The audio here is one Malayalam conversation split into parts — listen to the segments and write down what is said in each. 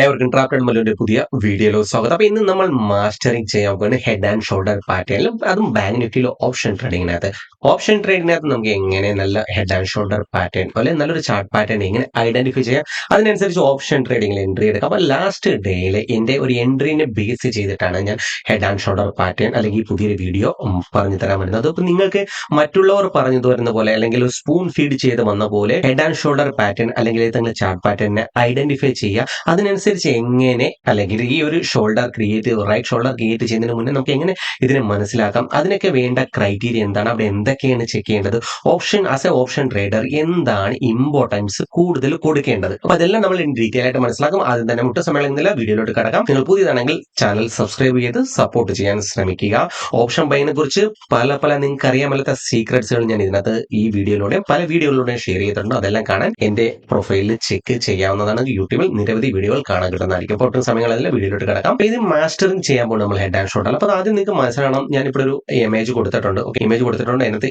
ഏവർക്കും മല്ലുവിന്റെ പുതിയ വീഡിയോയിലോ സ്വാഗതം. അപ്പൊ ഇന്ന് നമ്മൾ മാസ്റ്ററിംഗ് ചെയ്യാൻ പോകുന്നത് ഹെഡ് ആൻഡ് ഷോൾഡർ പാറ്റേണിലും അതും ബാങ്ക് നിഫ്റ്റിയിലോ ഓപ്ഷൻ ട്രേഡിങ്ങിനകത്ത് ഓപ്ഷൻ ട്രേഡിങ്ങിനകത്ത് നമുക്ക് എങ്ങനെ നല്ല ഹെഡ് ആൻഡ് ഷോൾഡർ പാറ്റേൺ അല്ലെങ്കിൽ നല്ലൊരു ചാർട്ട് പാറ്റേൺ എങ്ങനെ ഐഡന്റിഫൈ ചെയ്യാം. അതിനനുസരിച്ച് ഓപ്ഷൻ ട്രേഡിംഗിൽ എൻട്രി എടുക്കാം. അപ്പൊ ലാസ്റ്റ് ഡേയിൽ എന്റെ ഒരു എൻട്രീനെ ബേസ് ചെയ്തിട്ടാണ് ഞാൻ ഹെഡ് ആൻഡ് ഷോൾഡർ പാറ്റേൺ അല്ലെങ്കിൽ പുതിയൊരു വീഡിയോ പറഞ്ഞു തരാൻ വരുന്നത്. അപ്പൊ നിങ്ങൾക്ക് മറ്റുള്ളവർ പറഞ്ഞു തരുന്ന പോലെ അല്ലെങ്കിൽ സ്പൂൺ ഫീഡ് ചെയ്ത് വന്ന പോലെ ഹെഡ് ആൻഡ് ഷോൾഡർ പാറ്റേൺ അല്ലെങ്കിൽ ഏതെങ്കിലും ചാർട്ട് പാറ്റേണിനെ ഐഡന്റിഫൈ ചെയ്യുക അതിനനുസരിച്ച് എങ്ങനെ അല്ലെങ്കിൽ ഈ ഒരു shoulder create right shoulder create ചെയ്യുന്നതിന് മുന്നേ നമുക്ക് എങ്ങനെ ഇതിനെ മനസ്സിലാക്കാം? അതിനൊക്കെ വേണ്ട ക്രൈറ്റീരിയ എന്താണ്? അവിടെ എന്തൊക്കെയാണ് ചെക്ക് ചെയ്യേണ്ടത്? Option as a option trader എന്താണ് ഇമ്പോർട്ടൻസ് കൂടുതൽ കൊടുക്കേണ്ടത്? അപ്പൊ അതെല്ലാം നമ്മൾ ഡീറ്റെയിൽ ആയിട്ട് മനസ്സിലാക്കും. ആദ്യം തന്നെ മുട്ട സമ്മേളനത്തിലെ വീഡിയോയിലോട്ട് കടക്കാം. നിങ്ങൾ പുതിയതാണെങ്കിൽ ചാനൽ സബ്സ്ക്രൈബ് ചെയ്ത് സപ്പോർട്ട് ചെയ്യാൻ ശ്രമിക്കുക. ഓപ്ഷൻ ബൈനെ കുറിച്ച് പല പല നിങ്ങൾക്ക് അറിയാമല്ലാത്ത സീക്രട്സുകൾ ഞാൻ ഇതിനകത്ത് ഈ വീഡിയോയിലൂടെ പല വീഡിയോയിലൂടെ ഷെയർ ചെയ്തിട്ടുണ്ട്. അതെല്ലാം കാണാൻ എന്റെ പ്രൊഫൈലിൽ ചെക്ക് ചെയ്യാവുന്നതാണ്. യൂട്യൂബിൽ നിരവധി വീഡിയോകൾ കാണാൻ കിട്ടുന്നതായിരിക്കും. അപ്പോൾ ഒട്ടും സമയങ്ങളിൽ വീഡിയോയിലോട്ട് കിടക്കാം. ഇത് മാസ്റ്ററിംഗ് ചെയ്യാൻ പോകും നമ്മൾ ഹെഡ് ആൻഡ് ഷോൾഡർ അപ്പോൾ ആദ്യം നിങ്ങൾക്ക് മനസ്സിലാവണം ഞാനിപ്പോൾ ഒരു ഇമേജ് കൊടുത്തിട്ടുണ്ട്. ഓക്കെ ഇമേജ് കൊടുത്തിട്ടുണ്ട്. അതിനകത്ത്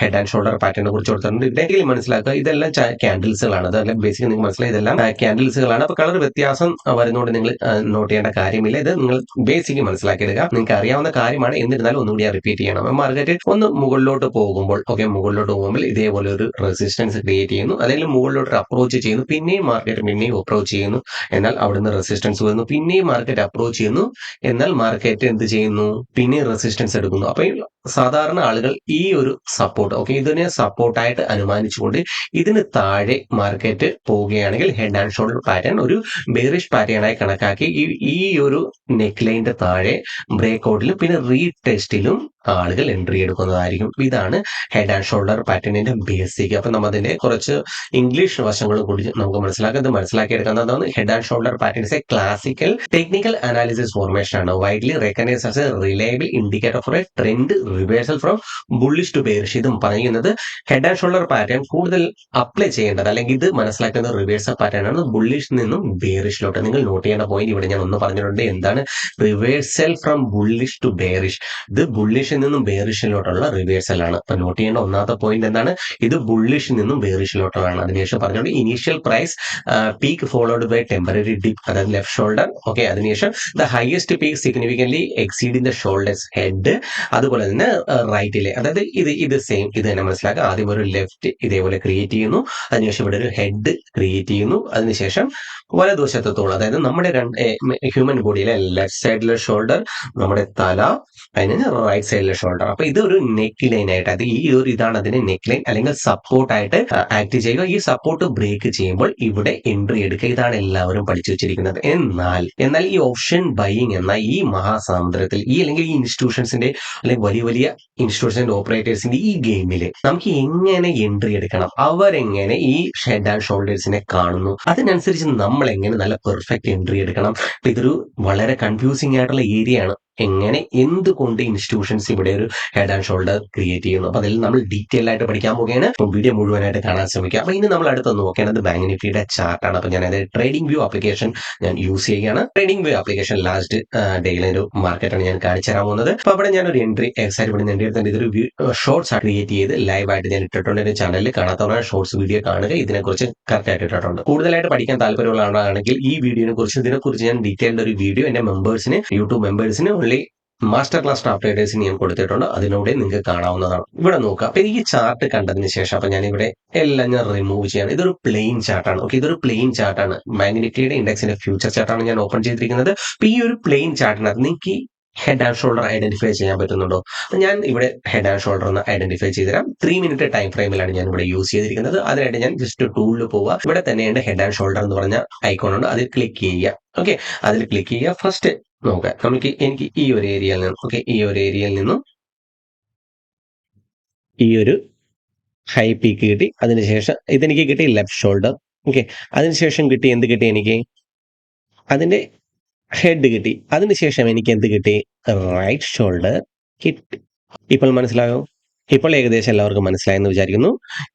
ഹെഡ് ആൻഡ് ഷോൾഡർ പാറ്റേണിനെ കുറിച്ച് കൊടുത്തിട്ടുണ്ട്. ഡെയിലി മനസ്സിലാക്കുക ഇതെല്ലാം ക്യാൻഡിൽസുകളാണ് അതെല്ലാം ബേസിക് നിങ്ങൾക്ക് മനസ്സിലായി ഇതെല്ലാം ക്യാൻഡിൽസുകളാണ് അപ്പോൾ കളർ വ്യത്യാസം വരുന്നതുകൊണ്ട് നിങ്ങൾ നോട്ട് ചെയ്യേണ്ട കാര്യമില്ല. ഇത് നിങ്ങൾ ബേസിക് മനസ്സിലാക്കിയെടുക്കുക. നിങ്ങൾക്ക് അറിയാവുന്ന കാര്യമാണ്. എന്നിരുന്നാലും ഒന്നുകൂടി റിപ്പീറ്റ് ചെയ്യണം. മാർക്കറ്റ് ഒന്ന് മുകളിലോട്ട് പോകുമ്പോൾ ഓക്കെ മുകളിലോട്ട് പോകുമ്പോൾ ഇതേപോലെ ഒരു റെസിസ്റ്റൻസ് ക്രിയേറ്റ് ചെയ്യുന്നു. അല്ലെങ്കിൽ മുകളിലോട്ട് അപ്രോച്ച് ചെയ്യുന്നു. പിന്നെയും മാർക്കറ്റ് പിന്നെയും അപ്രോച്ച് ചെയ്യുന്നു. എന്നാൽ അവിടുന്ന് റെസിസ്റ്റൻസ് വരുന്നു. പിന്നെയും മാർക്കറ്റ് അപ്രോച്ച് ചെയ്യുന്നു. എന്നാൽ മാർക്കറ്റ് എന്ത് ചെയ്യുന്നു? പിന്നെ റെസിസ്റ്റൻസ് എടുക്കുന്നു. അപ്പൊ ഈ സാധാരണ ആളുകൾ ഈ ഒരു സപ്പോർട്ട് ഓക്കെ ഇതിനെ സപ്പോർട്ടായിട്ട് അനുമാനിച്ചുകൊണ്ട് ഇതിന് താഴെ മാർക്കറ്റ് പോവുകയാണെങ്കിൽ ഹെഡ് ആൻഡ് ഷോൾഡർ പാറ്റേൺ ഒരു ബേറിഷ് പാറ്റേണായി കണക്കാക്കി ഈ ഈ ഒരു നെക്ക് ലൈന്റെ താഴെ ബ്രേക്ക് ഔട്ടിലും പിന്നെ റീടെസ്റ്റിലും ആളുകൾ എൻട്രി എടുക്കുന്നതായിരിക്കും. ഇതാണ് ഹെഡ് ആൻഡ് ഷോൾഡർ പാറ്റേണിന്റെ ബേസിക് അപ്പൊ നമ്മൾ അതിന്റെ കുറച്ച് ഇംഗ്ലീഷ് വശങ്ങളും കൂടി നമുക്ക് മനസ്സിലാക്കുന്നത് മനസ്സിലാക്കിയെടുക്കുന്നതാണ് head and shoulder patterns a classical technical analysis formation ആണ്. Widely recognise as a reliable indicator for a trend reversal from bullish to bearish ഇതും പറയുന്നത് ഹെഡ് ആൻഡ് ഷോൾഡർ പാറ്റേൺ കൂടുതൽ അപ്ലൈ ചെയ്യേണ്ടത് അല്ലെങ്കിൽ ഇത് മനസ്സിലാക്കുന്ന റിവേഴ്സൽ പാറ്റേൺ ആണ്. ബുള്ളിഷ് നിന്നും ബേറിഷിലോട്ട് നിങ്ങൾ നോട്ട് ചെയ്യേണ്ട പോയിന്റ് ഇവിടെ ഞാൻ ഒന്ന് പറഞ്ഞിട്ടുണ്ട്. എന്താണ്? Reversal from bullish to bearish ഇത് ബുള്ളിഷിൽ നിന്നും ബേറിഷിലോട്ടുള്ള റിവേഴ്സൽ ആണ്. അപ്പൊ നോട്ട് ചെയ്യേണ്ട ഒന്നാമത്തെ പോയിന്റ് എന്താണ്? ഇത് ബുള്ളിഷിൽ നിന്നും ബേറിഷിലോട്ടുള്ളതാണ് അതിനുശേഷം പറഞ്ഞുകൊണ്ട് initial price peak followed by temporary dip അതായത് ലെഫ്റ്റ് ഷോൾഡർ ഓക്കെ അതിനുശേഷം the highest peak significantly in the shoulders head അതുപോലെ തന്നെ റൈറ്റിലെ അതായത് ഇത് ഇത് സെയിം ഇത് തന്നെ മനസ്സിലാക്കുക. ആദ്യം ഒരു ലെഫ്റ്റ് ഇതേപോലെ ക്രിയേറ്റ് ചെയ്യുന്നു. അതിനുശേഷം ഇവിടെ ഒരു ഹെഡ് ക്രിയേറ്റ് ചെയ്യുന്നു. അതിനുശേഷം വലതുവശത്തോളം അതായത് നമ്മുടെ രണ്ട് ഹ്യൂമൻ ബോഡിയിലെ ലെഫ്റ്റ് സൈഡിലെ ഷോൾഡർ നമ്മുടെ തല അതിന് റൈറ്റ് സൈഡിലെ ഷോൾഡർ അപ്പൊ ഇത് ഒരു നെക്ക് ലൈൻ ആയിട്ട് അത് ഈ ഒരു ഇതാണ് അതിന് നെക്ക് ലൈൻ അല്ലെങ്കിൽ സപ്പോർട്ട് ആയിട്ട് ആക്ട് ചെയ്യുക. ഈ സപ്പോർട്ട് ബ്രേക്ക് ചെയ്യുമ്പോൾ ഇവിടെ എൻട്രി എടുക്കുക. ഇതാണ് എല്ലാവരും പഠിച്ചു വെച്ചിരിക്കുന്നത്. എന്നാൽ എന്നാൽ ഈ ഓപ്ഷൻ ബൈയിങ് എന്ന ഈ മഹാസമുദ്രത്തിൽ ഈ അല്ലെങ്കിൽ ഈ ഇൻസ്റ്റിറ്റ്യൂഷൻസിന്റെ അല്ലെങ്കിൽ വലിയ വലിയ ഇൻസ്റ്റിറ്റ്യൂഷൻസിന്റെ ഓപ്പറേറ്റേഴ്സിന്റെ ഈ ഗെയിമിൽ നമുക്ക് എങ്ങനെ എൻട്രി എടുക്കണം? അവരെങ്ങനെ ഈ ഹെഡ് ആൻഡ് ഷോൾഡേഴ്സിനെ കാണുന്നു? അതിനനുസരിച്ച് നമ്മൾ എങ്ങനെ നല്ല പെർഫെക്റ്റ് എൻട്രി എടുക്കണം? ഇതൊരു വളരെ കൺഫ്യൂസിംഗ് ആയിട്ടുള്ള ഏരിയ ആണ്. എങ്ങനെ എന്തുകൊണ്ട് ഇൻസ്റ്റിറ്റ്യൂഷൻസ് ഇവിടെ ഒരു ഹെഡ് ആൻഡ് ഷോൾഡർ ക്രിയേറ്റ് ചെയ്യുന്നു? അപ്പൊ അതിൽ നമ്മൾ ഡീറ്റെയിൽ ആയിട്ട് പഠിക്കാൻ പോകുകയാണ് അപ്പം വീഡിയോ മുഴുവനായിട്ട് കാണാൻ ശ്രമിക്കുക അപ്പൊ ഇനി നമ്മൾ അടുത്ത് നോക്കേണ്ടത് ബാങ്ക് നിഫ്റ്റിയുടെ ചാർട്ടാണ് അപ്പൊ ഞാൻ അതായത് ട്രേഡിംഗ് വ്യൂ ആപ്ലിക്കേഷൻ ഞാൻ യൂസ് ചെയ്യുകയാണ്. ട്രേഡിംഗ് വ്യൂ ആപ്ലിക്കേഷൻ ലാസ്റ്റ് ഡേയിലെ ഒരു മാർക്കറ്റാണ് ഞാൻ കാണിച്ചു തരാൻ പോകുന്നത്. അപ്പൊ അവിടെ ഞാൻ ഒരു എൻട്രി എക്സൈറ്റ് ഇവിടെ എൻട്രി എടുത്തിട്ട് ഇതൊരു ഷോർട്സ് ക്രിയേറ്റ് ചെയ്ത് ലൈവ് ആയിട്ട് ഞാൻ ഇട്ടിട്ടുണ്ട്. എന്റെ ചാനലിൽ കാണാത്തവരാണ് ഷോർട്സ് വീഡിയോ കാണുക. ഇതിനെക്കുറിച്ച് കറക്റ്റ് ആയിട്ട് ഇട്ടിട്ടുണ്ട്. കൂടുതലായിട്ട് പഠിക്കാൻ താല്പര്യമുള്ള ആളാണെങ്കിൽ ഈ വീഡിയോനെ കുറിച്ച് ഇതിനെക്കുറിച്ച് ഞാൻ ഡീറ്റെയിൽഡ് ഒരു വീഡിയോ എന്റെ മെമ്പേഴ്സിന് യൂട്യൂബ് മെമ്പേഴ്സിന് ഓൺലി മാസ്റ്റർ ക്ലാസ് ട്രാപ്ലേറ്റേഴ്സിന് ഞാൻ കൊടുത്തിട്ടുണ്ട്. അതിലൂടെ നിങ്ങൾക്ക് കാണാവുന്നതാണ്. ഇവിടെ നോക്കുക. അപ്പൊ ഈ ചാർട്ട് കണ്ടതിന് ശേഷം അപ്പൊ ഞാൻ ഇവിടെ എല്ലാം ഞാൻ റിമൂവ് ചെയ്യാണ്. ഇതൊരു പ്ലെയിൻ ചാർട്ടാണ് ഓക്കെ ഇതൊരു പ്ലെയിൻ ചാർട്ടാണ് മാഗ്നറ്റിയുടെ ഇൻഡെക്സിന്റെ ഫ്യൂച്ചർ ചാർട്ടാണ് ഞാൻ ഓപ്പൺ ചെയ്തിരിക്കുന്നത്. അപ്പൊ ഈ ഒരു പ്ലെയിൻ ചാർട്ടിനകത്ത് നിങ്ങൾക്ക് ഹെഡ് ആൻഡ് ഷോൾഡർ ഐഡന്റിഫൈ ചെയ്യാൻ പറ്റുന്നുണ്ടോ? ഞാൻ ഇവിടെ ഹെഡ് ആൻഡ് ഷോൾഡർ ഒന്ന് ഐഡന്റിഫൈ ചെയ്തുതരാം. ത്രീ മിനിറ്റ് ടൈം ഫ്രെയിമിലാണ് ഞാൻ ഇവിടെ യൂസ് ചെയ്തിരിക്കുന്നത്. അതിനായിട്ട് ഞാൻ ജസ്റ്റ് ടൂളിൽ പോവുക. ഇവിടെ തന്നെയുണ്ട് ഹെഡ് ആൻഡ് ഷോൾഡർ എന്ന് പറഞ്ഞ ഐക്കോൺ ഉണ്ട്. അതിൽ ക്ലിക്ക് ചെയ്യുക. ഓക്കെ അതിൽ ക്ലിക്ക് ചെയ്യുക. ഫസ്റ്റ് നോക്കാം നമുക്ക് എനിക്ക് ഈ ഒരു ഏരിയയിൽ നിന്നും ഓക്കെ ഈ ഒരു ഏരിയയിൽ നിന്നും ഈ ഒരു ഹൈ പീക്ക് കിട്ടി. അതിനുശേഷം ഇതെനിക്ക് കിട്ടി ലെഫ്റ്റ് ഷോൾഡർ ഓക്കെ അതിനുശേഷം കിട്ടി എന്ത് കിട്ടി എനിക്ക്? അതിന്റെ ഹെഡ് കിട്ടി. അതിനുശേഷം എനിക്ക് എന്ത് കിട്ടി? റൈറ്റ് ഷോൾഡർ കിട്ടി. ഇപ്പോൾ മനസ്സിലായോ? ഇപ്പോൾ ഏകദേശം എല്ലാവർക്കും മനസ്സിലായെന്ന് വിചാരിക്കുന്നു.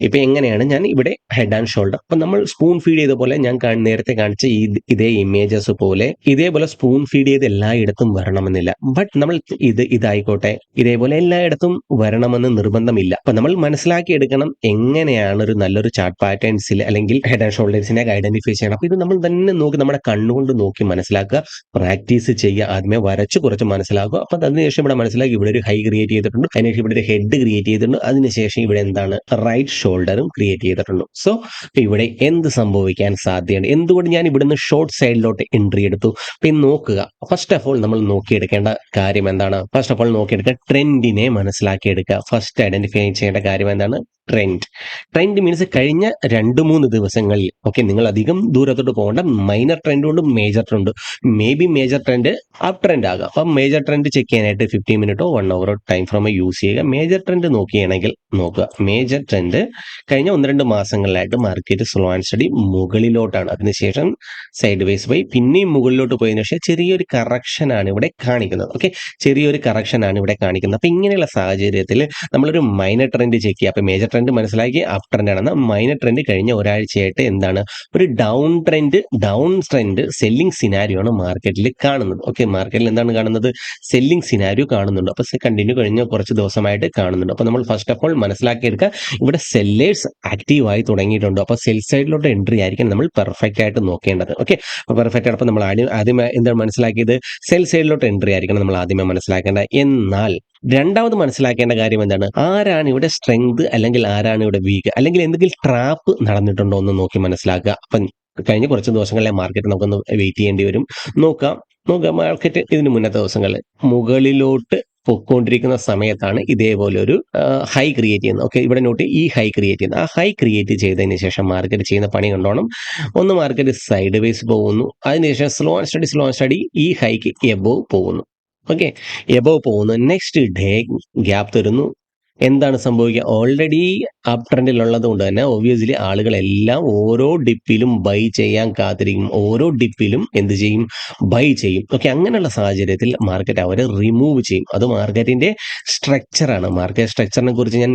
ഇപ്പൊ എങ്ങനെയാണ് ഞാൻ ഇവിടെ ഹെഡ് ആൻഡ് ഷോൾഡർ അപ്പൊ നമ്മൾ സ്പൂൺ ഫീഡ് ചെയ്ത പോലെ ഞാൻ നേരത്തെ കാണിച്ച ഈ ഇതേ ഇമേജസ് പോലെ ഇതേപോലെ സ്പൂൺ ഫീഡ് ചെയ്ത് എല്ലായിടത്തും വരണമെന്നില്ല. ബട്ട് നമ്മൾ ഇത് ഇതായിക്കോട്ടെ. ഇതേപോലെ എല്ലായിടത്തും വരണമെന്ന് നിർബന്ധമില്ല. അപ്പൊ നമ്മൾ മനസ്സിലാക്കി എടുക്കണം എങ്ങനെയാണ് ഒരു നല്ലൊരു ചാർട്ട് പാറ്റേൺസിൽ അല്ലെങ്കിൽ ഹെഡ് ആൻഡ് ഷോൾഡേഴ്സിനെ ഐഡന്റിഫൈ ചെയ്യണം. അപ്പൊ ഇത് നമ്മൾ തന്നെ നോക്കി നമ്മുടെ കണ്ണുകൊണ്ട് നോക്കി മനസ്സിലാക്കുക. പ്രാക്ടീസ് ചെയ്യുക. ആദ്യമേ വരച്ച് കുറച്ച് മനസ്സിലാക്കുക. അപ്പൊ അതിനുശേഷം ഇവിടെ മനസ്സിലാക്കി ഇവിടെ ഒരു ഹൈ ക്രിയേറ്റ് ചെയ്തിട്ടുണ്ട്. അതിനുശേഷം ഇവിടെ ഒരു ഹെഡ് ക്രിയേറ്റ് ചെയ്തിട്ടുണ്ട്. അതിനുശേഷം ഇവിടെ എന്താണ്? റൈറ്റ് ഷോൾഡറും ക്രിയേറ്റ് ചെയ്തിട്ടുണ്ട്. സോ ഇവിടെ എന്ത് സംഭവിക്കാൻ സാധ്യതയുണ്ട്? എന്തുകൊണ്ട് ഞാൻ ഇവിടുന്ന് ഷോർട്ട് സൈഡിലോട്ട് എൻട്രി എടുത്തു? പിന്നെ നോക്കുക. ഫസ്റ്റ് ഓഫ് ഓൾ നമ്മൾ നോക്കിയെടുക്കേണ്ട കാര്യം എന്താണ്? ഫസ്റ്റ് ഓഫ് ഓൾ നോക്കിയെടുക്കുക. ട്രെൻഡിനെ മനസ്സിലാക്കിയെടുക്കുക. ഫസ്റ്റ് ഐഡന്റിഫൈ ചെയ്യേണ്ട കാര്യം എന്താണ്? ട്രെൻഡ് ട്രെൻഡ് മീൻസ് കഴിഞ്ഞ രണ്ട് മൂന്ന് ദിവസങ്ങളിൽ ഓക്കെ നിങ്ങൾ അധികം ദൂരത്തോട്ട് പോകേണ്ട മൈനർ ട്രെൻഡ് ഉണ്ട് major trend may be major trend up trend ആകാം. അപ്പം മേജർ ട്രെൻഡ് ചെക്ക് ചെയ്യാനായിട്ട് ഫിഫ്റ്റീൻ മിനിറ്റോ വൺ അവറോ ടൈം ഫ്രോമോ യൂസ് ചെയ്യുക. മേജർ ട്രെൻഡ് നോക്കുകയാണെങ്കിൽ നോക്കുക. മേജർ ട്രെൻഡ് കഴിഞ്ഞ ഒന്ന് രണ്ട് മാസങ്ങളിലായിട്ട് മാർക്കറ്റ് സ്ലോ ആൻഡ് സ്റ്റഡി മുകളിലോട്ടാണ്. അതിനുശേഷം സൈഡ് വൈസ് പോയി. പിന്നെയും മുകളിലോട്ട് പോയതിനു ശേഷം ചെറിയൊരു കറക്ഷനാണ് ഇവിടെ കാണിക്കുന്നത്. ഓക്കെ ചെറിയൊരു കറക്ഷനാണ് ഇവിടെ കാണിക്കുന്നത്. അപ്പൊ ഇങ്ങനെയുള്ള സാഹചര്യത്തിൽ നമ്മളൊരു മൈനർ ട്രെൻഡ് ചെക്ക് ചെയ്യുക. അപ്പൊ മേജർ ട്രെൻഡ് മനസ്സിലാക്കി അപ് ട്രെൻഡ് ആണെന്ന്. മൈനർ ട്രെൻഡ് കഴിഞ്ഞ ഒരാഴ്ചയായിട്ട് എന്താണ്? ഒരു down trend down trend selling scenario ആണ് മാർക്കറ്റിൽ കാണുന്നത്. ഓക്കെ മാർക്കറ്റിൽ എന്താണ് കാണുന്നത്? സെല്ലിംഗ് സിനാരിയോ കാണുന്നുണ്ട്. അപ്പൊ കണ്ടിന്യൂ കഴിഞ്ഞ കുറച്ച് ദിവസമായിട്ട് കാണുന്നുണ്ട്. അപ്പൊ നമ്മൾ ഫസ്റ്റ് ഓഫ് ഓൾ മനസ്സിലാക്കിയെടുക്കുക ഇവിടെ സെല്ലേഴ്സ് ആക്റ്റീവ് ആയി തുടങ്ങിയിട്ടുണ്ട്. അപ്പൊ സെൽ സൈഡിലോട്ട് എൻട്രി ആയിരിക്കും നമ്മൾ പെർഫെക്റ്റ് ആയിട്ട് നോക്കേണ്ടത്. ഓക്കെ പെർഫെക്റ്റ് ആയിട്ട് നമ്മൾ ആദ്യം ആദ്യം എന്താണ് മനസ്സിലാക്കിയത്? സെൽ സൈഡിലോട്ട് എൻട്രി ആയിരിക്കണം നമ്മൾ ആദ്യമേ മനസ്സിലാക്കേണ്ടത്. എന്നാൽ രണ്ടാമത് മനസ്സിലാക്കേണ്ട കാര്യം എന്താണ്? ആരാണ് ഇവിടെ സ്ട്രെങ്ത് അല്ലെങ്കിൽ ആരാണ് ഇവിടെ വീക്ക് അല്ലെങ്കിൽ എന്തെങ്കിലും ട്രാപ്പ് നടന്നിട്ടുണ്ടോ എന്ന് നോക്കി മനസ്സിലാക്കുക. അപ്പം കഴിഞ്ഞ കുറച്ച് ദിവസങ്ങളിലെ മാർക്കറ്റ് നമുക്കൊന്ന് വെയിറ്റ് ചെയ്യേണ്ടി വരും. നോക്കാം. നോക്കാം. മാർക്കറ്റ് ഇതിന് മുന്നത്തെ ദിവസങ്ങളിൽ മുകളിലോട്ട് പൊക്കോണ്ടിരിക്കുന്ന സമയത്താണ് ഇതേപോലെ ഒരു ഹൈ ക്രിയേറ്റ് ചെയ്യുന്നത്. ഓക്കെ ഇവിടെ നോട്ട് ഈ ഹൈ ക്രിയേറ്റ് ചെയ്യുന്നത്. ആ ഹൈ ക്രിയേറ്റ് ചെയ്തതിന് ശേഷം മാർക്കറ്റ് ചെയ്യുന്ന പണി കണ്ടോണം. ഒന്ന് മാർക്കറ്റ് സൈഡ് വൈസ് പോകുന്നു അതിനുശേഷം slow and steady slow and steady ഈ ഹൈക്ക് എബോവ് പോകുന്നു. ഓക്കെ എബോവ് പോകുന്നു. നെക്സ്റ്റ് ഡേ ഗ്യാപ്പ് തരുന്നു. എന്താണ് സംഭവിക്കുക? ഓൾറെഡി അപ് ട്രെൻഡിലുള്ളത് കൊണ്ട് തന്നെ ഒബ്വിയസ്ലി ആളുകളെല്ലാം ഓരോ ഡിപ്പിലും ബൈ ചെയ്യാൻ കാത്തിരിക്കും. ഓരോ ഡിപ്പിലും എന്ത് ചെയ്യും? ബൈ ചെയ്യും. ഓക്കെ അങ്ങനെയുള്ള സാഹചര്യത്തിൽ മാർക്കറ്റ് അവരെ റിമൂവ് ചെയ്യും. അത് മാർക്കറ്റിന്റെ സ്ട്രക്ചറാണ് മാർക്കറ്റ് സ്ട്രക്ചറിനെ കുറിച്ച് ഞാൻ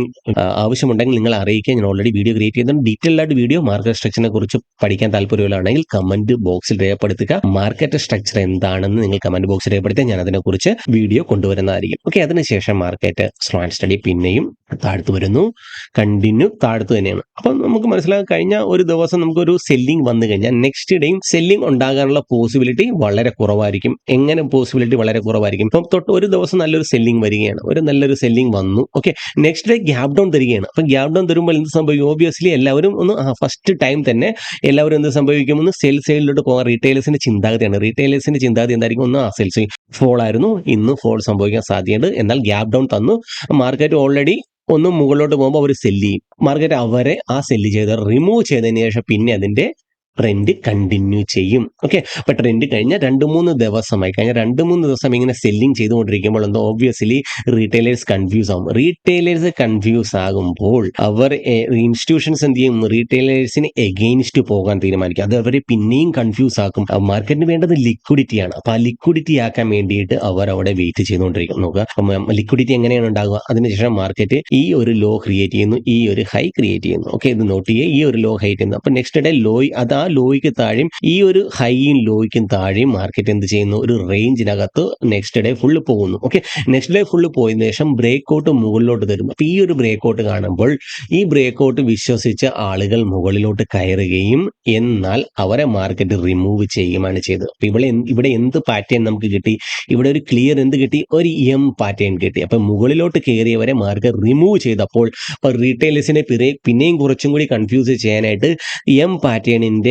ആവശ്യമുണ്ടെങ്കിൽ നിങ്ങൾ അറിയിക്കുക ഞാൻ ഓൾറെഡി വീഡിയോ ക്രിയേറ്റ് ചെയ്തിട്ടുണ്ട്. ഡീറ്റെയിൽ ആയിട്ട് വീഡിയോ മാർക്കറ്റ് സ്ട്രക്ചറിനെ കുറിച്ച് പഠിക്കാൻ താല്പര്യമുള്ളതാണെങ്കിൽ കമന്റ് ബോക്സിൽ രേഖപ്പെടുത്തുക. മാർക്കറ്റ് സ്ട്രക്ചർ എന്താണെന്ന് നിങ്ങൾ കമന്റ് ബോക്സിൽ രേഖപ്പെടുത്തുക ഞാൻ അതിനെക്കുറിച്ച് വീഡിയോ കൊണ്ടുവരുന്നതായിരിക്കും. ഓക്കെ അതിനുശേഷം മാർക്കറ്റ് സ്ലോ ആൻഡ് സ്റ്റഡി പിന്നെയും താഴ്ത്തു വരുന്നു. കണ്ടിന്യൂ താഴ്ത്തു തന്നെയാണ്. അപ്പം നമുക്ക് മനസ്സിലാക്കാൻ കഴിഞ്ഞ ഒരു ദിവസം നമുക്കൊരു സെല്ലിംഗ് വന്നു കഴിഞ്ഞാൽ നെക്സ്റ്റ് ഡേയും സെല്ലിംഗ് ഉണ്ടാകാനുള്ള പോസിബിലിറ്റി വളരെ കുറവായിരിക്കും. എങ്ങനെ പോസിബിലിറ്റി വളരെ കുറവായിരിക്കും? ഇപ്പം തൊട്ട് ഒരു ദിവസം നല്ലൊരു സെല്ലിംഗ് വരികയാണ്. ഒരു നല്ലൊരു സെല്ലിംഗ് വന്നു. Okay next day gap down തരികയാണ്. അപ്പം ഗ്യാപ് ഡൗൺ തരുമ്പോൾ എന്ത് സംഭവിക്കും? ഓബിയസ്ലി എല്ലാവരും ഒന്ന് ഫസ്റ്റ് ടൈം തന്നെ എല്ലാവരും എന്ത് സംഭവിക്കും? ഒന്ന് സെൽ സൈഡിലോട്ട് പോകാൻ റീറ്റെയിലേഴ്സിന്റെ ചിന്താഗതിയാണ്. റീറ്റെയിലേഴ്സിന്റെ ചിന്താഗതി എന്തായിരിക്കും? ഒന്ന് ആ സെൽസ് ഫോൾ ആയിരുന്നു. ഇന്ന് ഫോൾ സംഭവിക്കാൻ സാധ്യതയുണ്ട്. എന്നാൽ ഗ്യാപ് ഡൗൺ തന്നു. മാർക്കറ്റ് ഓൾറെഡി ഒന്ന് മുകളിലോട്ട് പോകുമ്പോൾ അവർ സെല്ല് ചെയ്യും. മാർക്കറ്റ് അവരെ ആ സെല്ല് ചെയ്ത് റിമൂവ് ചെയ്തതിന് ശേഷം പിന്നെ അതിന്റെ ട്രെൻഡ് കണ്ടിന്യൂ ചെയ്യും. ഓക്കെ അപ്പൊ ട്രെൻഡ് കഴിഞ്ഞ രണ്ട് മൂന്ന് ദിവസമായി കഴിഞ്ഞ രണ്ട് മൂന്ന് ദിവസം ഇങ്ങനെ സെല്ലിംഗ് ചെയ്തുകൊണ്ടിരിക്കുമ്പോൾ എന്തോ ഓബ്വിയസ്ലി റീറ്റെയിലേഴ്സ് കൺഫ്യൂസ് ആകും റീറ്റെയിലേഴ്സ് കൺഫ്യൂസ് ആകുമ്പോൾ അവർ ഇൻസ്റ്റിറ്റ്യൂഷൻസ് എന്ത് ചെയ്യും? റീറ്റെയിലേഴ്സിന് എഗെയിൻസ്റ്റ് പോകാൻ തീരുമാനിക്കും. അത് അവരെ പിന്നെയും കൺഫ്യൂസ് ആക്കും. മാർക്കറ്റിന് വേണ്ടത് ലിക്വിഡിറ്റി ആണ്. അപ്പൊ ആ ലിക്വിഡിറ്റി ആക്കാൻ വേണ്ടിയിട്ട് അവർ അവിടെ വെയിറ്റ് ചെയ്തുകൊണ്ടിരിക്കും. നോക്കുക. ലിക്വിഡിറ്റി എങ്ങനെയാണ് ഉണ്ടാകുക അതിനുശേഷം മാർക്കറ്റ് ഈ ഒരു ലോ ക്രിയേറ്റ് ചെയ്യുന്നു ഈ ഒരു ഹൈ ക്രിയേറ്റ് ചെയ്യുന്നു. ഓക്കെ ഇത് നോട്ട് ചെയ്യുക ഈ ഒരു ലോ ഹൈ ചെയ്യുന്നു. അപ്പൊ നെക്സ്റ്റ് ഡേ ലോ അത് ലോയ്ക്ക് താഴെയും ഈ ഒരു ഹൈയും ലോയ്ക്കും താഴെയും മാർക്കറ്റ് എന്ത് ചെയ്യുന്നു? ഒരു റേഞ്ചിനകത്ത് നെക്സ്റ്റ് ഡേ ഫുള്ള് പോകുന്നു. ഓക്കെ നെക്സ്റ്റ് ഡേ ഫുള്ള് പോയതിനു ശേഷം ബ്രേക്ക് ഔട്ട് മുകളിലോട്ട് തരും. അപ്പൊ ഈ ഒരു ബ്രേക്ക് ഔട്ട് കാണുമ്പോൾ ഈ ബ്രേക്ക് ഔട്ട് വിശ്വസിച്ച ആളുകൾ മുകളിലോട്ട് കയറുകയും എന്നാൽ അവരെ മാർക്കറ്റ് റിമൂവ് ചെയ്യുകയാണ് ചെയ്തത്. അപ്പൊ ഇവിടെ ഇവിടെ എന്ത് പാറ്റേൺ നമുക്ക് കിട്ടി? ഇവിടെ ഒരു ക്ലിയർ എന്ത് കിട്ടി? ഒരു എം പാറ്റേൺ കിട്ടി. അപ്പൊ മുകളിലോട്ട് കയറിയവരെ മാർക്കറ്റ് റിമൂവ് ചെയ്തപ്പോൾ അപ്പൊ റീറ്റെയിലേഴ്സിനെ പിന്നെയും കുറച്ചും കൂടി കൺഫ്യൂസ് ചെയ്യാനായിട്ട് എം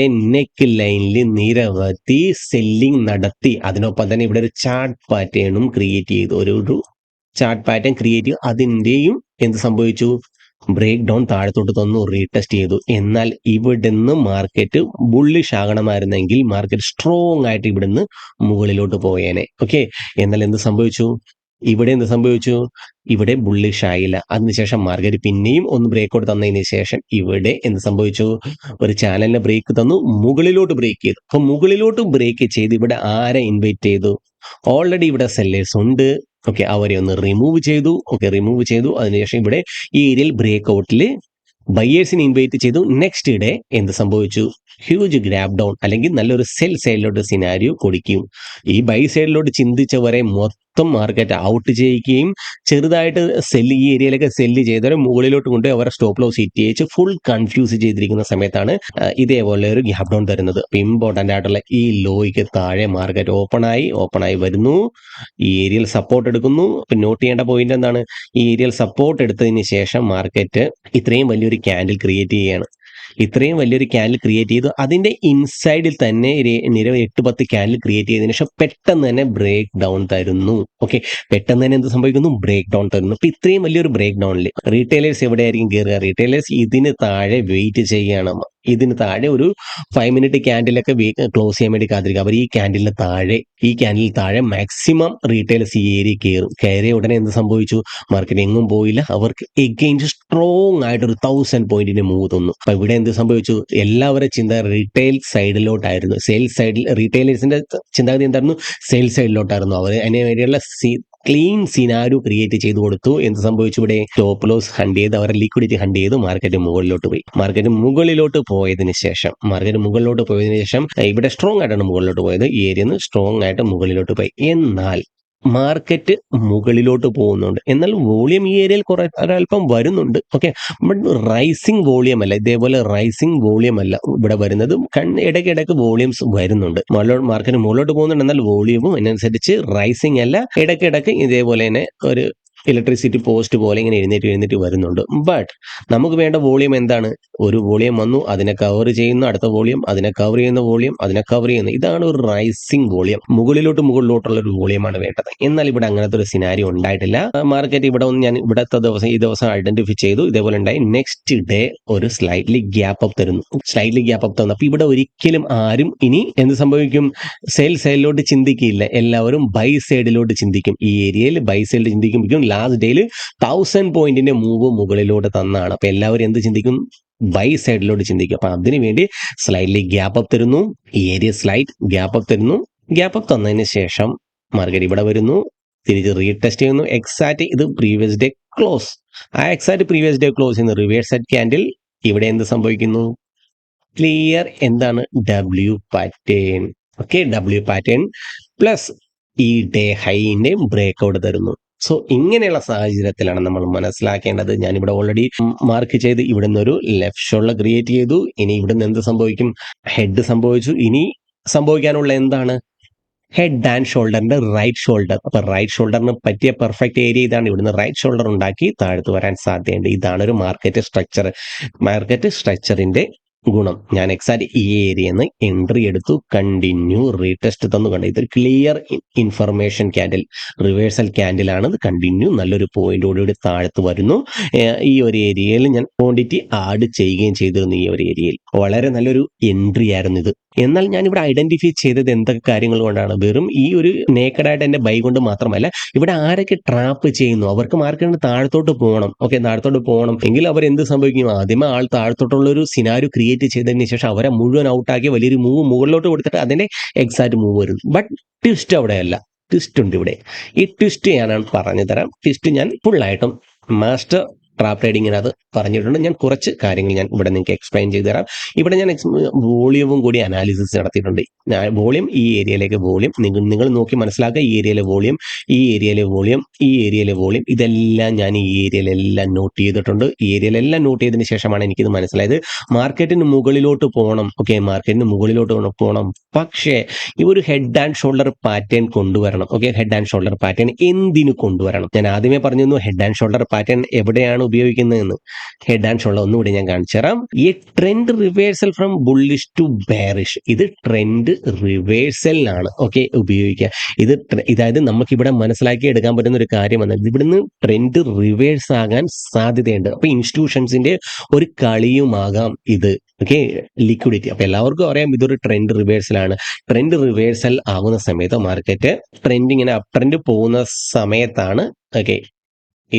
പാറ്റേണിന്റെ നെക്ക് ലൈനിൽ നിരവധി സെല്ലിംഗ് നടത്തി. അതിനൊപ്പം തന്നെ ഇവിടെ ഒരു ചാർട്ട് പാറ്റേണും ക്രിയേറ്റ് ചെയ്തു. ഒരു ഒരു ചാർട്ട് പാറ്റേൺ ക്രിയേറ്റ് ചെയ്തു. അതിന്റെയും എന്ത് സംഭവിച്ചു? ബ്രേക്ക് ഡൗൺ താഴത്തോട്ട് തന്നു റീടെസ്റ്റ് ചെയ്തു. എന്നാൽ ഇവിടുന്ന് മാർക്കറ്റ് ബുള്ളിഷ് ആകണമായിരുന്നെങ്കിൽ മാർക്കറ്റ് സ്ട്രോങ് ആയിട്ട് ഇവിടുന്ന് മുകളിലോട്ട് പോയേനെ. ഓക്കെ എന്നാൽ എന്ത് സംഭവിച്ചു? ഇവിടെ എന്ത് സംഭവിച്ചു? ഇവിടെ ബുള്ളിഷ് ആയില്ല. അതിനുശേഷം മാർഗരി പിന്നെയും ഒന്ന് ബ്രേക്ക് ഔട്ട് തന്നതിന് ശേഷം ഇവിടെ എന്ത് സംഭവിച്ചു? ഒരു ചാനലിനെ ബ്രേക്ക് തന്നു മുകളിലോട്ട് ബ്രേക്ക് ചെയ്തു. അപ്പൊ മുകളിലോട്ട് ബ്രേക്ക് ചെയ്ത് ഇവിടെ ആരെ ഇൻവൈറ്റ് ചെയ്തു? ഓൾറെഡി ഇവിടെ സെല്ലേഴ്സ് ഉണ്ട്. ഓക്കെ അവരെ ഒന്ന് റിമൂവ് ചെയ്തു. ഓക്കെ റിമൂവ് ചെയ്തു. അതിനുശേഷം ഇവിടെ ഈ ഏരിയയിൽ ബ്രേക്ക് ഔട്ടിൽ ബയ്യേഴ്സിനെ ഇൻവൈറ്റ് ചെയ്തു. നെക്സ്റ്റ് ഡേ എന്ത് സംഭവിച്ചു? ഹ്യൂജ് ഗ്രാബ് ഡൗൺ അല്ലെങ്കിൽ നല്ലൊരു സെൽ സൈഡിലോട്ട് സിനാരിയോ കൊടുക്കും. ഈ ബൈ സൈഡിലോട്ട് ചിന്തിച്ചവരെ മൊത്തം മാർക്കറ്റ് ഔട്ട് ചെയ്യിക്കുകയും ചെറുതായിട്ട് സെല്ല് ഈ ഏരിയയിലൊക്കെ സെല്ല് ചെയ്തവരെ മുകളിലോട്ട് കൊണ്ട് അവരെ സ്റ്റോപ്പ് ലോസ് ഹിറ്റ് ചെയ്ത് ഫുൾ കൺഫ്യൂസ് ചെയ്തിരിക്കുന്ന സമയത്താണ് ഇതേപോലെ ഒരു ഗ്യാപ് ഡൗൺ തരുന്നത് ഇമ്പോർട്ടന്റ് ആയിട്ടുള്ള ഈ ലോയ്ക്ക് താഴെ മാർക്കറ്റ് ഓപ്പൺ ആയി ഓപ്പൺ ആയി വരുന്നു. ഈ ഏരിയയിൽ സപ്പോർട്ട് എടുക്കുന്നു. ഇപ്പൊ നോട്ട് ചെയ്യേണ്ട പോയിന്റ് എന്താണ്? ഈ ഏരിയയിൽ സപ്പോർട്ട് എടുത്തതിന് ശേഷം മാർക്കറ്റ് ഇത്രയും വലിയൊരു ക്യാൻഡിൽ ക്രിയേറ്റ് ചെയ്യുകയാണ്. ഇത്രയും വലിയൊരു കാനൽ ക്രിയേറ്റ് ചെയ്തു. അതിന്റെ ഇൻസൈഡിൽ തന്നെ നിരവധി എട്ട് പത്ത് കാനൽ ക്രിയേറ്റ് ചെയ്തതിനു ശേഷം പെട്ടെന്ന് തന്നെ ബ്രേക്ക് ഡൗൺ തരുന്നു. ഓക്കെ പെട്ടെന്ന് തന്നെ എന്ത് സംഭവിക്കുന്നു? ബ്രേക്ക് ഡൗൺ തരുന്നു. അപ്പൊ ഇത്രയും വലിയൊരു ബ്രേക്ക് ഡൗണിൽ റീറ്റെയിലേഴ്സ് എവിടെയായിരിക്കും കയറുക റീറ്റെയിലേഴ്സ് ഇതിന് താഴെ വെയിറ്റ് ചെയ്യണം. ഇതിന് താഴെ ഒരു ഫൈവ് മിനിറ്റ് ക്യാൻഡിലൊക്കെ ക്ലോസ് ചെയ്യാൻ വേണ്ടി കാത്തിരിക്കുക. അവർ ഈ ക്യാൻഡിലിന് താഴെ ഈ ക്യാൻഡിൽ താഴെ മാക്സിമം റീറ്റെയിലേഴ്സ് ഈ ഏരിയ കയറും. കയറിയ ഉടനെ എന്ത് സംഭവിച്ചു? മാർക്കറ്റ് എങ്ങും പോയില്ല. അവർക്ക് എഗെയിൻസ്റ്റ് സ്ട്രോങ് ആയിട്ട് ഒരു തൗസൻഡ് പോയിന്റിന് മൂവ് തന്നു. അപ്പൊ ഇവിടെ എന്ത് സംഭവിച്ചു? എല്ലാവരുടെ ചിന്ത റീറ്റെയിൽ സൈഡിലോട്ടായിരുന്നു സെയിൽസ് സൈഡിൽ റീറ്റെയിലേഴ്സിന്റെ ചിന്താഗതി എന്തായിരുന്നു? സെയിൽസ് സൈഡിലോട്ടായിരുന്നു അവർ അതിന് വേണ്ടിയുള്ള ക്ലീൻ സിനാരു ക്രിയേറ്റ് ചെയ്തു കൊടുത്തു. എന്ത് സംഭവിച്ചു ഇവിടെ? ടോപ്പ് ലോസ് ഹണ്ട് ചെയ്ത് അവരുടെ ലിക്വിഡിറ്റി ഹണ്ട് ചെയ്ത് മാർക്കറ്റ് മുകളിലോട്ട് പോയി. മാർക്കറ്റ് മുകളിലോട്ട് പോയതിന് ശേഷം മാർക്കറ്റ് മുകളിലോട്ട് പോയതിനു ശേഷം ഇവിടെ സ്ട്രോങ് ആയിട്ടാണ് മുകളിലോട്ട് പോയത്. ഈ ഏരിയ സ്ട്രോങ് ആയിട്ട് മുകളിലോട്ട് പോയി. എന്നാൽ മാർക്കറ്റ് മുകളിലോട്ട് പോകുന്നുണ്ട്. എന്നാൽ വോളിയം ഈ ഏരിയയിൽ കുറെ ഒരല്പം വരുന്നുണ്ട്. ഓക്കെ ബട്ട് റൈസിങ് വോളിയം അല്ല. ഇതേപോലെ റൈസിങ് വോളിയം അല്ല ഇവിടെ വരുന്നത്. ഇടയ്ക്കിടയ്ക്ക് വോളിയംസ് വരുന്നുണ്ട്. മാർക്കറ്റ് മുകളിലോട്ട് പോകുന്നുണ്ട്. എന്നാൽ വോളിയവും അതിനനുസരിച്ച് റൈസിങ് അല്ല. ഇടയ്ക്കിടയ്ക്ക് ഇതേപോലെ തന്നെ ഒരു ഇലക്ട്രിസിറ്റി പോസ്റ്റ് പോലെ ഇങ്ങനെ എഴുന്നേറ്റ് എഴുന്നേറ്റ് വരുന്നുണ്ട്. ബട്ട് നമുക്ക് വേണ്ട വോളിയം എന്താണ്? ഒരു വോളിയം വന്നു അതിനെ കവർ ചെയ്യുന്ന അടുത്ത വോളിയം അതിനെ കവർ ചെയ്യുന്ന വോളിയം അതിനെ കവർ ചെയ്യുന്ന. ഇതാണ് ഒരു റൈസിങ് വോളിയം മുകളിലോട്ട് മുകളിലോട്ടുള്ള ഒരു വോളിയമാണ് വേണ്ടത്. എന്നാൽ ഇവിടെ അങ്ങനത്തെ ഒരു സിനാരി ഉണ്ടായിട്ടില്ല. മാർക്കറ്റ് ഇവിടെ ഒന്ന് ഞാൻ ഇവിടത്തെ ദിവസം ഈ ദിവസം ഐഡന്റിഫൈ ചെയ്തു. ഇതേപോലെ ഉണ്ടായി. നെക്സ്റ്റ് ഡേ ഒരു സ്ലൈറ്റ്ലി ഗ്യാപ്പ് അപ്പ് തരുന്നു. സ്ലൈറ്റ്ലി ഗ്യാപ്പ് അപ്പ് തന്നു അപ്പൊ ഇവിടെ ഒരിക്കലും ആരും ഇനി എന്ത് സംഭവിക്കും? സെയിൽ സൈഡിലോട്ട് ചിന്തിക്കില്ല. എല്ലാവരും ബൈ സൈഡിലോട്ട് ചിന്തിക്കും. ഈ ഏരിയയിൽ ബൈ സൈഡിൽ ചിന്തിക്കുമ്പോഴേക്കും ലാസ്റ്റ് ഡേയിൽ തൗസൻഡ് പോയിന്റിന്റെ മൂവ് മുകളിലോട്ട് തന്നാണ്. അപ്പൊ എല്ലാവരും എന്ത് ചിന്തിക്കും? ബൈ സൈഡിലോട്ട് ചിന്തിക്കും. അപ്പൊ അതിനു വേണ്ടി സ്ലൈറ്റ്ലി ഗ്യാപ്പ് അപ്പ് തരുന്നു. ഈ ഏരിയ സ്ലൈറ്റ് ഗ്യാപ്പ് അപ്പ് തരുന്നു. ഗ്യാപ്പ് അപ്പ് തന്നതിന് ശേഷം മാർക്കറ്റ് ഇവിടെ വരുന്നു. തിരിച്ച് റീടെസ്റ്റ് ചെയ്യുന്നു. എക്സാക്ട് ഇത് പ്രീവിയസ് ഡേ ക്ലോസ് ആ എക്സാക്ട് പ്രീവിയസ് ഡേ ക്ലോസ് ചെയ്യുന്നു റിവേഴ്സ് സെറ്റ് ക്യാൻഡിൽ ഇവിടെ എന്ത് സംഭവിക്കുന്നു? ക്ലിയർ എന്താണ്? W pattern okay W pattern plus ഈ ഡേ ഹൈന്റെ ബ്രേക്ക് ഔട്ട് തരുന്നു. സോ ഇങ്ങനെയുള്ള സാഹചര്യത്തിലാണ് നമ്മൾ മനസ്സിലാക്കേണ്ടത്. ഞാനിവിടെ ഓൾറെഡി മാർക്ക് ചെയ്ത് ഇവിടെ ഒരു ലെഫ്റ്റ് ഷോൾഡർ ക്രിയേറ്റ് ചെയ്തു. ഇനി ഇവിടെ നിന്ന് എന്ത് സംഭവിക്കും? ഹെഡ് സംഭവിച്ചു. ഇനി സംഭവിക്കാനുള്ള എന്താണ്? ഹെഡ് ആൻഡ് ഷോൾഡറിന്റെ റൈറ്റ് ഷോൾഡർ അപ്പൊ റൈറ്റ് ഷോൾഡറിന് പറ്റിയ പെർഫെക്റ്റ് ഏരിയ ഇതാണ്. ഇവിടുന്ന് റൈറ്റ് ഷോൾഡർ ഉണ്ടാക്കി താഴ്ത്തു വരാൻ സാധ്യതയുണ്ട്. ഇതാണ് ഒരു മാർക്കറ്റ് സ്ട്രക്ചർ മാർക്കറ്റ് സ്ട്രക്ചറിന്റെ ഗുണം. ഞാൻ എക്സാക്ട് ഈ ഏരിയ നിന്ന് എൻട്രി എടുത്തു കണ്ടിന്യൂ റീടെസ്റ്റ് തന്നു. കണ്ടു? ഇതൊരു ക്ലിയർ ഇൻഫർമേഷൻ ക്യാൻഡിൽ റിവേഴ്സൽ ക്യാൻഡിലാണ് ഇത് കണ്ടിന്യൂ നല്ലൊരു പോയിന്റോടുകൂടി താഴത്ത് വരുന്നു. ഈ ഒരു ഏരിയയിൽ ഞാൻ ക്വാണ്ടിറ്റി ആഡ് ചെയ്യുകയും ചെയ്തിരുന്നു ഈ ഒരു ഏരിയയിൽ വളരെ നല്ലൊരു എൻട്രി ആയിരുന്നു ഇത്. എന്നാൽ ഞാൻ ഇവിടെ ഐഡന്റിഫൈ ചെയ്തത് എന്തൊക്കെ കാര്യങ്ങൾ കൊണ്ടാണ്? വെറും ഈ ഒരു നേക്കഡായിട്ട് എന്റെ ബൈ കൊണ്ട് മാത്രമല്ല ഇവിടെ ആരൊക്കെ ട്രാപ്പ് ചെയ്യുന്നു? അവർക്ക് മാർക്കറ്റിന് താഴത്തോട്ട് പോകണം. ഓക്കെ താഴത്തോട്ട് പോകണം. എങ്കിൽ അവർ എന്ത് സംഭവിക്കും? ആദ്യമേ ആൾ താഴത്തോട്ടുള്ള ഒരു സിനാരു ക്രിയേറ്റ് ചെയ്തതിന് ശേഷം അവരെ മുഴുവൻ ഔട്ടാക്കി വലിയൊരു മൂവ് മുകളിലോട്ട് കൊടുത്തിട്ട് അതിന്റെ എക്സാക്ട് മൂവ് വരും ബട്ട് ട്വിസ്റ്റ് അവിടെയല്ല. ട്വിസ്റ്റ് ഉണ്ട് ഇവിടെ. ഈ ട്വിസ്റ്റ് ഞാനാണ് പറഞ്ഞു തരാം ട്വിസ്റ്റ് ഞാൻ ഫുള്ളായിട്ടും മാസ്റ്റർ ട്രാപ്പ് ട്രേഡിങ്ങിനകത്ത് പറഞ്ഞിട്ടുണ്ട്. ഞാൻ കുറച്ച് കാര്യങ്ങൾ ഞാൻ ഇവിടെ നിങ്ങൾക്ക് എക്സ്പ്ലെയിൻ ചെയ്തു തരാം. ഇവിടെ ഞാൻ വോളിയവും കൂടി അനാലിസിസ് നടത്തിയിട്ടുണ്ട്. വോളിയം ഈ ഏരിയയിലേക്ക് വോളിയം. നിങ്ങൾ നിങ്ങൾ നോക്കി മനസ്സിലാക്കുക. ഈ ഏരിയയിലെ വോളിയം ഈ ഏരിയയിലെ വോളിയം ഈ ഏരിയയിലെ വോളിയം. ഇതെല്ലാം ഞാൻ ഈ ഏരിയയിലെല്ലാം നോട്ട് ചെയ്തിട്ടുണ്ട്. ഈ ഏരിയയിലെല്ലാം നോട്ട് ചെയ്തതിന് ശേഷമാണ് എനിക്കിത് മനസ്സിലായത്. മാർക്കറ്റിന് മുകളിലോട്ട് പോകണം. ഓക്കെ മാർക്കറ്റിന് മുകളിലോട്ട് പോകണം. പക്ഷേ ഈ ഒരു ഹെഡ് ആൻഡ് ഷോൾഡർ പാറ്റേൺ കൊണ്ടുവരണം. Okay head and shoulder pattern എന്തിനു കൊണ്ടുവരണം? ഞാൻ ആദ്യമേ പറഞ്ഞു ഹെഡ് ആൻഡ് ഷോൾഡർ പാറ്റേൺ എവിടെയാണ് ഉപയോഗിക്കുന്നതെന്ന് ഹെഡ് ആൻഡ് ഷോൾഡർ ഒന്നുകൂടി ഞാൻ കാണിച്ചു തരാം. ഈ trend reversal from bullish to bearish ഇത് ട്രെൻഡ് റിവേഴ്സലിനാണ് ഓക്കെ ഉപയോഗിക്കുക. ഇത് ഇതായത് നമുക്ക് ഇവിടെ മനസ്സിലാക്കി എടുക്കാൻ പറ്റുന്ന ഒരു കാര്യമാണ്. ഇവിടുന്ന് ട്രെൻഡ് റിവേഴ്സ് ആകാൻ സാധ്യതയുണ്ട്. അപ്പൊ ഇൻസ്റ്റിറ്റ്യൂഷൻസിന്റെ ഒരു കളിയുമാകാം ഇത്. ഓക്കെ ലിക്വിഡിറ്റി അപ്പൊ എല്ലാവർക്കും അറിയാം ഇതൊരു ട്രെൻഡ് റിവേഴ്സലാണ് ട്രെൻഡ് റിവേഴ്സൽ ആകുന്ന സമയത്ത് മാർക്കറ്റ് ട്രെൻഡ് ഇങ്ങനെ അപ് ട്രെൻഡ് പോകുന്ന സമയത്താണ്. ഓക്കെ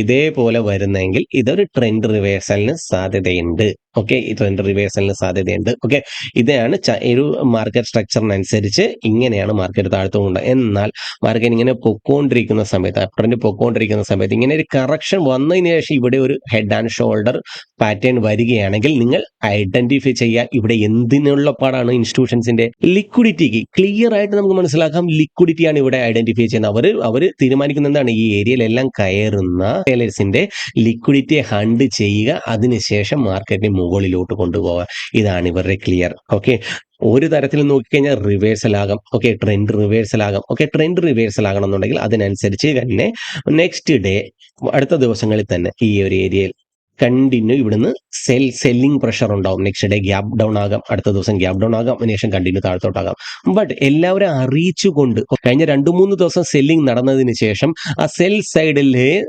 ഇതേപോലെ വരുന്നെങ്കിൽ ഇതൊരു ട്രെൻഡ് റിവേഴ്സലിന് സാധ്യതയുണ്ട്. ഓക്കെ ഈ ട്രെൻഡ് റിവേഴ്സലിന് സാധ്യതയുണ്ട്. ഓക്കെ ഇതാണ് ഒരു മാർക്കറ്റ് സ്ട്രക്ചറിനനുസരിച്ച് ഇങ്ങനെയാണ് മാർക്കറ്റ് താഴ്ത്തുകൊണ്ട് എന്നാൽ മാർക്കറ്റ് ഇങ്ങനെ പൊക്കോണ്ടിരിക്കുന്ന സമയത്ത് ട്രെൻഡ് പൊക്കോണ്ടിരിക്കുന്ന സമയത്ത് ഇങ്ങനെ ഒരു കറക്ഷൻ വന്നതിന് ശേഷം ഇവിടെ ഒരു ഹെഡ് ആൻഡ് ഷോൾഡർ പാറ്റേൺ വരികയാണെങ്കിൽ നിങ്ങൾ ഐഡന്റിഫൈ ചെയ്യുക ഇവിടെ എന്തിനുള്ള പാടാണ് ഇൻസ്റ്റിറ്റ്യൂഷൻസിന്റെ ലിക്വിഡിറ്റിക്ക് ക്ലിയർ ആയിട്ട് നമുക്ക് മനസ്സിലാക്കാം. ലിക്വിഡിറ്റിയാണ് ഇവിടെ ഐഡന്റിഫൈ ചെയ്യുന്നത്. അവർ അവർ തീരുമാനിക്കുന്ന എന്താണ്? ഈ ഏരിയയിലെല്ലാം കയറുന്ന ടൈലേഴ്സിന്റെ ലിക്വിഡിറ്റിയെ ഹണ്ട് ചെയ്യുക അതിനുശേഷം മാർക്കറ്റിനെ മുകളിലോട്ട് കൊണ്ടുപോവുക. ഇതാണ് ഇവരുടെ ക്ലിയർ ഓക്കെ ഒരു തരത്തിൽ നോക്കിക്കഴിഞ്ഞാൽ റിവേഴ്സൽ ആകാം. ഓക്കെ ട്രെൻഡ് റിവേഴ്സൽ ആകാം. ഓക്കെ ട്രെൻഡ് റിവേഴ്സൽ ആകണം എന്നുണ്ടെങ്കിൽ അതിനനുസരിച്ച് തന്നെ നെക്സ്റ്റ് ഡേ അടുത്ത ദിവസങ്ങളിൽ തന്നെ ഈ ഒരു ഏരിയയിൽ കണ്ടിന്യൂ ഇവിടുന്ന് സെൽ സെല്ലിംഗ് പ്രഷർ ഉണ്ടാവും. നെക്സ്റ്റ് ഡേ ഗ്യാപ് ഡൗൺ ആകാം. അടുത്ത ദിവസം ഗ്യാപ് ഡൗൺ ആകാം. അതിനുശേഷം കണ്ടിന്യൂ താഴത്തോട്ടാകാം. ബട്ട് എല്ലാവരും അറിയിച്ചുകൊണ്ട് കഴിഞ്ഞ രണ്ടു മൂന്ന് ദിവസം സെല്ലിംഗ് നടന്നതിന് ശേഷം ആ സെൽ സൈഡിലെ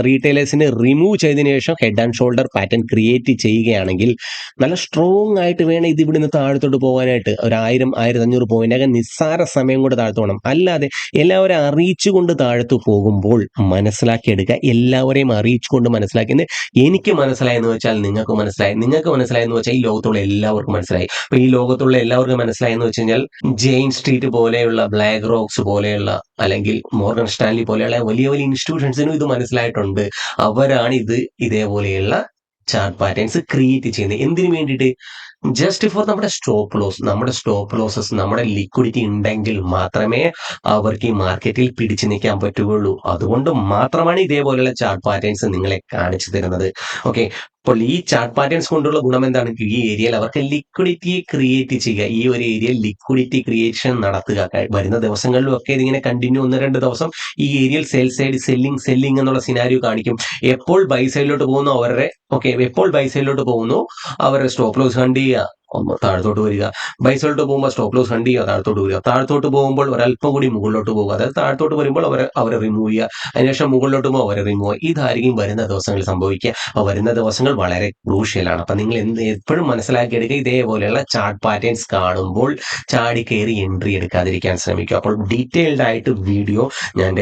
റീറ്റെയിലേഴ്സിനെ റിമൂവ് ചെയ്തതിനു ശേഷം head and shoulder pattern create ചെയ്യുകയാണെങ്കിൽ നല്ല സ്ട്രോങ് ആയിട്ട് വേണം ഇത് ഇവിടുന്ന് താഴത്തോട്ട് പോകാനായിട്ട്. ഒരു ആയിരം ആയിരത്തി അഞ്ഞൂറ് പോയിന്റ് നിസ്സാര സമയം കൊണ്ട് താഴ്ത്തു പോകണം. അല്ലാതെ എല്ലാവരും അറിയിച്ചുകൊണ്ട് താഴ്ത്തു പോകുമ്പോൾ മനസ്സിലാക്കിയെടുക്കുക എല്ലാവരെയും അറിയിച്ചുകൊണ്ട് മനസ്സിലാക്കുന്നത് എനിക്ക് മനസ്സിലായെന്ന് വെച്ചാൽ നിങ്ങൾക്ക് മനസ്സിലായി. നിങ്ങൾക്ക് മനസ്സിലായെന്ന് വെച്ചാൽ ഈ ലോകത്തുള്ള എല്ലാവർക്കും മനസ്സിലായി. അപ്പൊ ഈ ലോകത്തുള്ള എല്ലാവർക്കും മനസ്സിലായെന്ന് വെച്ച് കഴിഞ്ഞാൽ ജെയിൻ സ്ട്രീറ്റ് പോലെയുള്ള ബ്ലാക്ക് റോക്സ് പോലെയുള്ള അല്ലെങ്കിൽ മോർഗൻ സ്റ്റാൻലി പോലെയുള്ള വലിയ വലിയ ഇൻസ്റ്റിറ്റ്യൂഷൻസിനും ഇത് മനസ്സിലായിട്ടുണ്ട്. അവരാണ് ഇത് ഇതേപോലെയുള്ള ചാർട്ട് പാറ്റേൺസ് ക്രിയേറ്റ് ചെയ്യുന്നത്. എന്തിനു വേണ്ടിയിട്ട്? ജസ്റ്റ് ഫോർ നമ്മുടെ സ്റ്റോപ്പ് ലോസ് നമ്മുടെ സ്റ്റോപ്പ് ലോസസ് നമ്മുടെ ലിക്വിഡിറ്റി ഉണ്ടെങ്കിൽ മാത്രമേ അവർക്ക് ഈ മാർക്കറ്റിൽ പിടിച്ചു നിൽക്കാൻ പറ്റുകയുള്ളൂ. അതുകൊണ്ട് മാത്രമാണ് ഇതേപോലെയുള്ള ചാർട്ട് പാറ്റേൺസ് നിങ്ങളെ കാണിച്ചു തരുന്നത്. ഓക്കെ അപ്പോൾ ഈ ചാർട്ട് പാറ്റേൺസ് കൊണ്ടുള്ള ഗുണം എന്താണ്? ഈ ഏരിയയിൽ അവർക്ക് ലിക്വിഡിറ്റി ക്രിയേറ്റ് ചെയ്യുക. ഈ ഒരു ഏരിയയിൽ ലിക്വിഡിറ്റി ക്രിയേഷൻ നടത്തുക. വരുന്ന ദിവസങ്ങളിലും ഒക്കെ ഇതിങ്ങനെ കണ്ടിന്യൂ ഒന്ന് രണ്ട് ദിവസം ഈ ഏരിയയിൽ സെൽ സൈഡ് സെല്ലിംഗ് സെല്ലിംഗ് എന്നുള്ള സിനാരിയോ കാണിക്കും. എപ്പോൾ ബൈ സൈഡിലോട്ട് പോകുന്നു? അവരുടെ ഓക്കെ എപ്പോൾ ബൈ സൈഡിലോട്ട് പോകുന്നു? അവരുടെ സ്റ്റോപ്പ് ലോസ് കണ്ട് ചെയ്യുക. ഒന്ന് താഴത്തോട്ട് വരിക. ബൈസോട്ട് പോകുമ്പോൾ സ്റ്റോപ്പ് ലോസ് കണ്ട് ചെയ്യുക താഴത്തോട്ട് വരിക. താഴത്തോട്ട് പോകുമ്പോൾ ഒരല്പം കൂടി മുകളിലോട്ട് പോകുക. അതായത് താഴത്തോട്ട് വരുമ്പോൾ അവരെ അവരെ റിമൂവ് ചെയ്യുക. അതിനുശേഷം മുകളിലോട്ട് പോകുമ്പോൾ അവരെ റിമൂവ് ചെയ്യുക. ഇതായിരിക്കും വരുന്ന ദിവസങ്ങളിൽ സംഭവിക്കുക. അപ്പോൾ വരുന്ന ദിവസങ്ങൾ വളരെ ക്രൂഷ്യലാണ് അപ്പം നിങ്ങൾ എന്ത് എപ്പോഴും മനസ്സിലാക്കിയെടുക്കുക ഇതേപോലെയുള്ള ചാർട്ട് പാറ്റേൺസ് കാണുമ്പോൾ ചാടി കയറി എൻട്രി എടുക്കാതിരിക്കാൻ ശ്രമിക്കുക. അപ്പോൾ ഡീറ്റെയിൽഡ് ആയിട്ട് വീഡിയോ ഞാൻ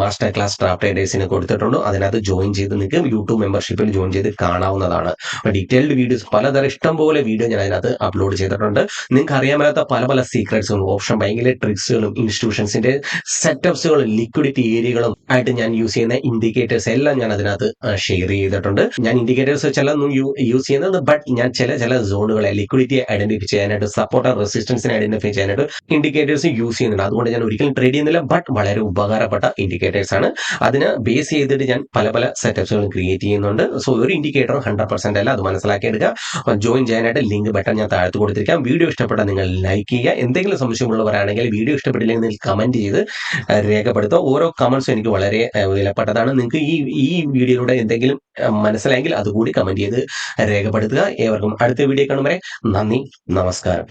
മാസ്റ്റർ ക്ലാസ് ഡ്രാഫ്റ്റ് റൈഡേഴ്സിന് കൊടുത്തിട്ടുണ്ട്. അതിനകത്ത് ജോയിൻ ചെയ്ത് നിങ്ങൾക്ക് യൂട്യൂബ് മെമ്പർഷിപ്പിൽ ജോയിൻ ചെയ്ത് കാണാവുന്നതാണ്. അപ്പോൾ ഡീറ്റെയിൽഡ് വീഡിയോസ് പലതരം ഇഷ്ടം പോലെ വീഡിയോ ഞാൻ അതിനകത്ത് അപ്ലോഡ് ചെയ്തിട്ടുണ്ട്. നിങ്ങൾക്ക് അറിയാൻ മേലാത്ത പല പല സീക്രട്സുകളും ഓപ്ഷൻ ഭയങ്കര ട്രിക്സുകളും ഇൻസ്റ്റിറ്റ്യൂഷൻസിന്റെ സെറ്റപ്സുകളും ലിക്വിഡിറ്റി ഏരിയകളും ആയിട്ട് ഞാൻ യൂസ് ചെയ്യുന്ന ഇൻഡിക്കേറ്റേഴ്സ് എല്ലാം ഞാൻ അതിനകത്ത് ഷെയർ ചെയ്തിട്ടുണ്ട്. ഞാൻ ഇൻഡിക്കേറ്റേഴ്സ് ചിലൊന്നും യൂസ് ചെയ്യുന്നത് ബട്ട് ഞാൻ ചില ചില സോണുകളെ ലിക്വിഡിറ്റി ഐഡന്റിഫൈ ചെയ്യാനായിട്ട് സപ്പോർട്ട് റെസിസ്റ്റൻസിനെ ഐഡന്റിഫൈ ചെയ്യാനായിട്ട് ഇൻഡിക്കേറ്റേഴ്സ് യൂസ് ചെയ്യുന്നുണ്ട്. അതുകൊണ്ട് ഞാൻ ഒരിക്കലും ട്രേഡ് ചെയ്യുന്നില്ല ബട്ട് വളരെ ഉപകാരപ്പെട്ട ഇൻഡിക്കേറ്റേഴ്സ് ആണ്. അതിന് ബേസ് ചെയ്തിട്ട് ഞാൻ പല പല സെറ്റപ്സുകളും ക്രിയേറ്റ് ചെയ്യുന്നുണ്ട്. സോ ഒരു ഇൻഡിക്കേറ്റർ ഹൺഡ്രഡ് പെർസെന്റ് അല്ല അത് മനസ്സിലാക്കിയെടുക്കുക. ജോയിൻ ചെയ്യാനായിട്ട് ലിങ്ക് ബട്ടൺ ഞാൻ താഴ്ത്തു കൊടുത്തിരിക്കാം. വീഡിയോ ഇഷ്ടപ്പെട്ടാൽ നിങ്ങൾ ലൈക്ക് ചെയ്യുക. എന്തെങ്കിലും സംശയമുള്ളവരാണെങ്കിൽ വീഡിയോ ഇഷ്ടപ്പെട്ടില്ലെങ്കിൽ കമന്റ് ചെയ്ത് രേഖപ്പെടുത്തുക. ഓരോ കമന്റ്സും എനിക്ക് വളരെ വിലപ്പെട്ടതാണ്. നിങ്ങൾക്ക് ഈ ഈ വീഡിയോയിലൂടെ എന്തെങ്കിലും മനസ്സിലായെങ്കിൽ അതുകൂടി കമന്റ് ചെയ്ത് രേഖപ്പെടുത്തുക. ഏവർക്കും അടുത്ത വീഡിയോ കാണും വരെ നന്ദി നമസ്കാരം.